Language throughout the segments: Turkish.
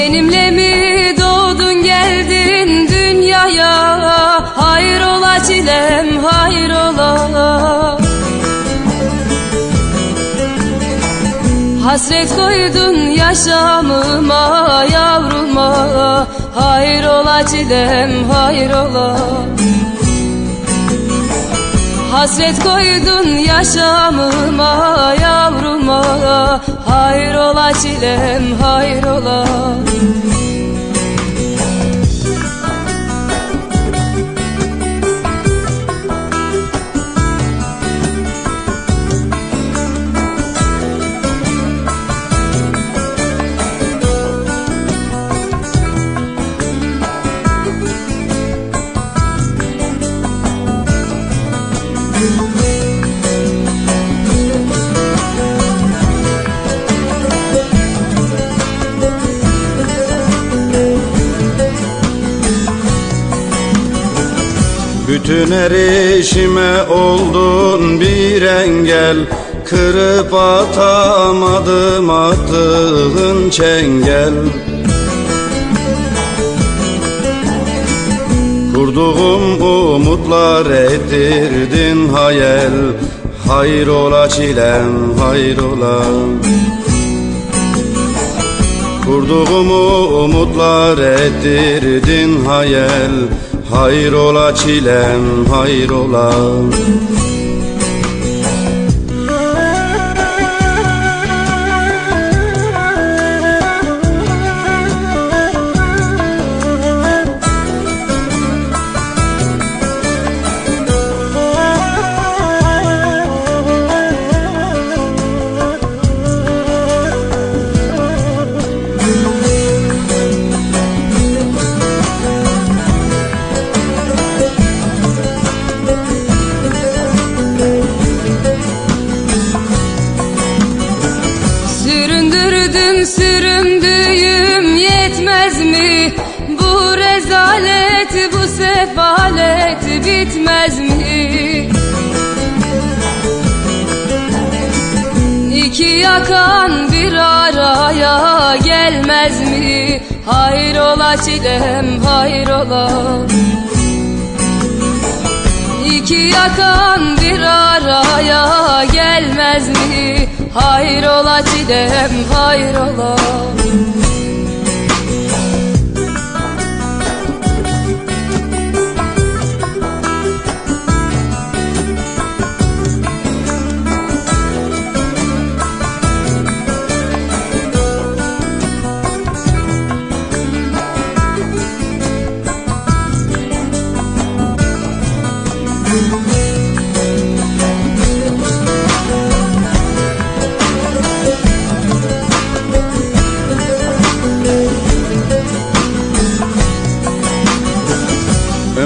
Benimle mi doğdun geldin dünyaya? Hayrola çilem hayrola. Hasret koydun yaşamıma yavruma. Hayrola çilem hayrola. Hasret koydun yaşamıma yavruma Hayrola çilem hayrola Bütün erişime oldun bir engel. Kırıp atamadım attığın çengel. Kurduğum umutlar ettirdin hayal. Hayrola çilem hayrola. Kurduğum umutlar ettirdin hayal Hayrola çilem hayrola rezalet bu sefalet bitmez mi? İki yakan bir araya gelmez mi? Hayrola çilem hayrola İki yakan bir araya gelmez mi? Hayrola çilem hayrola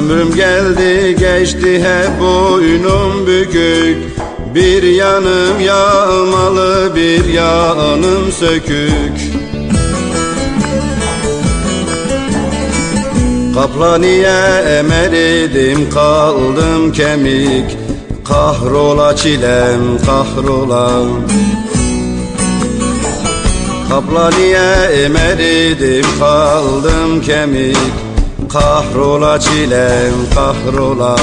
Ömrüm geldi geçti hep boynum bükük. Bir yanım yağmalı bir yanım sökük. Kaplaniye emeridim kaldım kemik. Kahrola çilem kahrola. Kaplaniye emeridim kaldım kemik Kahrola çilem kahrola